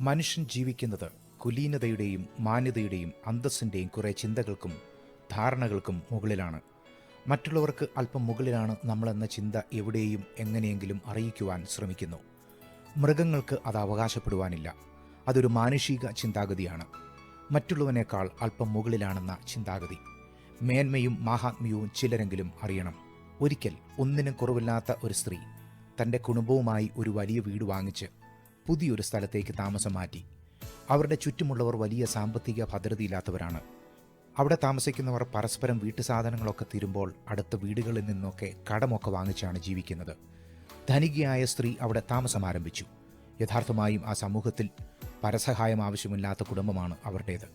മനുഷ്യൻ ജീവിക്കുന്നത് കുലീനതയുടെയും മാന്യതയുടെയും അന്തസ്സിന്റെയും കുറേ ചിന്തകൾക്കും ധാരണകൾക്കും മുകളിലാണ്. മറ്റുള്ളവർക്ക് അല്പം മുകളിലാണ് നമ്മളെന്ന ചിന്ത എവിടെയും എങ്ങനെയെങ്കിലും അറിയിക്കുവാൻ ശ്രമിക്കുന്നു. മൃഗങ്ങൾക്ക് അത് അവകാശപ്പെടുവാനില്ല. അതൊരു മാനുഷിക ചിന്താഗതിയാണ്. മറ്റുള്ളവനേക്കാൾ അല്പം മുകളിലാണെന്ന ചിന്താഗതി. മേന്മയും മാഹാത്മ്യവും ചിലരെങ്കിലും അറിയണം. ഒരിക്കൽ ഒന്നിനും കുറവില്ലാത്ത ഒരു സ്ത്രീ തന്റെ കുടുംബവുമായി ഒരു വലിയ വീട് വാങ്ങിച്ച് പുതിയൊരു സ്ഥലത്തേക്ക് താമസം മാറ്റി. അവരുടെ ചുറ്റുമുള്ളവർ വലിയ സാമ്പത്തിക ഭദ്രതയില്ലാത്തവരാണ്. അവിടെ താമസിക്കുന്നവർ പരസ്പരം വീട്ടു സാധനങ്ങളൊക്കെ തീരുമ്പോൾ അടുത്ത വീടുകളിൽ നിന്നൊക്കെ കടമൊക്കെ വാങ്ങിച്ചാണ് ജീവിക്കുന്നത്. ധനികയായ സ്ത്രീ അവിടെ താമസം ആരംഭിച്ചു. യഥാർത്ഥമായും ആ സമൂഹത്തിൽ പരസഹായം ആവശ്യമില്ലാത്ത കുടുംബമാണ് അവരുടേത്.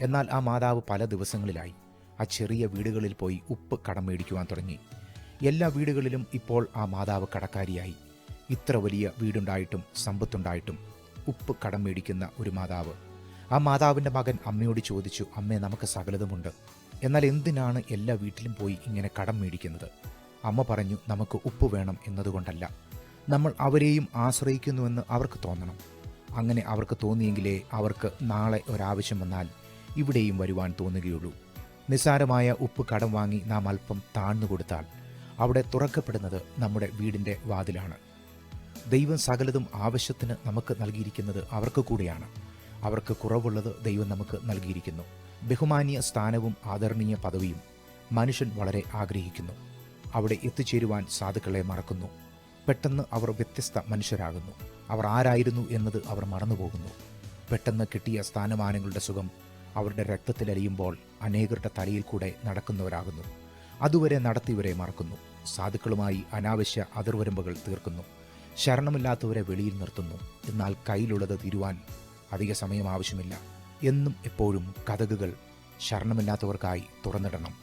എന്നാൽ ആ മാതാവ് പല ദിവസങ്ങളിലായി ആ ചെറിയ വീടുകളിൽ പോയി ഉപ്പ് കടം മേടിക്കുവാൻ തുടങ്ങി. എല്ലാ വീടുകളിലും ഇപ്പോൾ ആ മാതാവ് കടക്കാരിയായി. ഇത്ര വലിയ വീടുണ്ടായിട്ടും സമ്പത്തുണ്ടായിട്ടും ഉപ്പ് കടം മേടിക്കുന്ന ഒരു മാതാവ്. ആ മാതാവിന്റെ മകൻ അമ്മയോട് ചോദിച്ചു അമ്മേ നമുക്ക് സകലതുമുണ്ട്. എന്നാൽ എന്തിനാണ് എല്ലാ വീട്ടിലും പോയി ഇങ്ങനെ കടം മേടിക്കുന്നത്? അമ്മ പറഞ്ഞു നമുക്ക് ഉപ്പ് വേണം എന്നതുകൊണ്ടല്ല. നമ്മൾ അവരെയും ആശ്രയിക്കുന്നുവെന്ന് അവർക്ക് തോന്നണം. അങ്ങനെ അവർക്ക് തോന്നിയെങ്കിലേ അവർക്ക് നാളെ ഒരാവശ്യം വന്നാൽ ഇവിടെയും വരുവാൻ തോന്നുകയുള്ളൂ. നിസ്സാരമായ ഉപ്പ് കടം വാങ്ങി നാം അല്പം താഴ്ന്നു കൊടുത്താൽ അവിടെ തുറക്കപ്പെടുന്നത് നമ്മുടെ വീടിന്റെ വാതിലാണ്. ദൈവം സകലതും ആവശ്യത്തിന് നമുക്ക് നൽകിയിരിക്കുന്നത് അവർക്ക് കൂടിയാണ്. അവർക്ക് കുറവുള്ളത് ദൈവം നമുക്ക് നൽകിയിരിക്കുന്നു. ബഹുമാനീയ സ്ഥാനവും ആദരണീയ പദവിയും മനുഷ്യൻ വളരെ ആഗ്രഹിക്കുന്നു. അവിടെ എത്തിച്ചേരുവാൻ സാധുക്കളെ മറക്കുന്നു. പെട്ടെന്ന് അവർ വ്യത്യസ്ത മനുഷ്യരാകുന്നു. അവർ ആരായിരുന്നു എന്നത് അവർ മറന്നുപോകുന്നു. പെട്ടെന്ന് കിട്ടിയ സ്ഥാനമാനങ്ങളുടെ സുഖം അവരുടെ രക്തത്തിലലിയുമ്പോൾ അനേകരുടെ തലയിൽ കൂടെ നടക്കുന്നവരാകുന്നു. അതുവരെ നടത്തിയവരെ മറക്കുന്നു. സാധുക്കളുമായി അനാവശ്യ അതിർവരമ്പുകൾ തീർക്കുന്നു. ശരണമില്ലാത്തവരെ വെളിയിൽ നിർത്തുന്നു. എന്നാൽ കയ്യിലുള്ളത് തിരുവാൻ അധിക സമയം ആവശ്യമില്ല. എന്നും എപ്പോഴും കഥകുകൾ ശരണമില്ലാത്തവർക്കായി തുറന്നിടണം.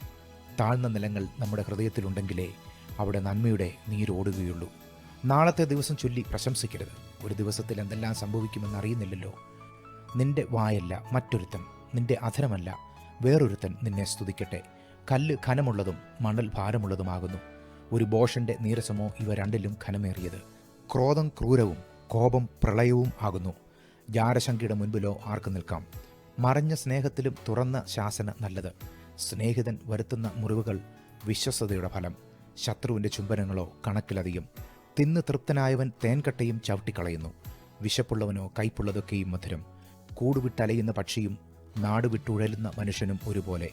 താഴ്ന്ന നിലങ്ങൾ നമ്മുടെ ഹൃദയത്തിലുണ്ടെങ്കിലേ അവിടെ നന്മയുടെ നീരോടുകയുള്ളൂ നാളത്തെ ദിവസം ചൊല്ലി പ്രശംസിക്കരുത്. ഒരു ദിവസത്തിൽ എന്തെല്ലാം സംഭവിക്കുമെന്ന് അറിയുന്നില്ലല്ലോ. നിന്റെ വായല്ല മറ്റൊരുത്തൻ നിന്റെ അധരമല്ല വേറൊരുത്തൻ നിന്നെ സ്തുതിക്കട്ടെ. കല്ല് ഖനമുള്ളതും മണൽ ഭാരമുള്ളതുമാകുന്നു. ഒരു ബോഷന്റെ നീരസമോ ഇവ രണ്ടിലും ഘനമേറിയത്. ക്രോധം ക്രൂരവും കോപം പ്രളയവും ആകുന്നു. ജാരശങ്കയുടെ മുൻപിലോ ആർക്ക് നിൽക്കാം? മറഞ്ഞ സ്നേഹത്തിലും തുറന്ന ശാസന നല്ലത്. സ്നേഹിതൻ വരുത്തുന്ന മുറിവുകൾ വിശ്വസതയുടെ ഫലം. ശത്രുവിന്റെ ചുംബനങ്ങളോ കണക്കിലധികം. തിന്ന് തൃപ്തനായവൻ തേൻകട്ടയും ചവിട്ടിക്കളയുന്നു. വിശപ്പുള്ളവനോ കൈപ്പുള്ളതൊക്കെയും മധുരം. കൂടുവിട്ടലയുന്ന പക്ഷിയും നാട് വിട്ടുഴലുന്ന മനുഷ്യനും ഒരുപോലെ.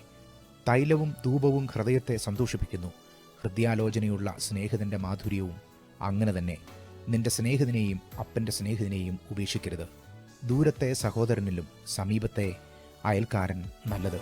തൈലവും ധൂപവും ഹൃദയത്തെ സന്തോഷിപ്പിക്കുന്നു. ഹൃദയാലോചനയുള്ള സ്നേഹിതന്റെ മാധുര്യവും അങ്ങനെ തന്നെ. നിന്റെ സ്നേഹിതനെയും അപ്പന്റെ സ്നേഹിതനെയും ഉപേക്ഷിക്കരുത്. ദൂരത്തെ സഹോദരനിലും സമീപത്തെ അയൽക്കാരൻ നല്ലത്.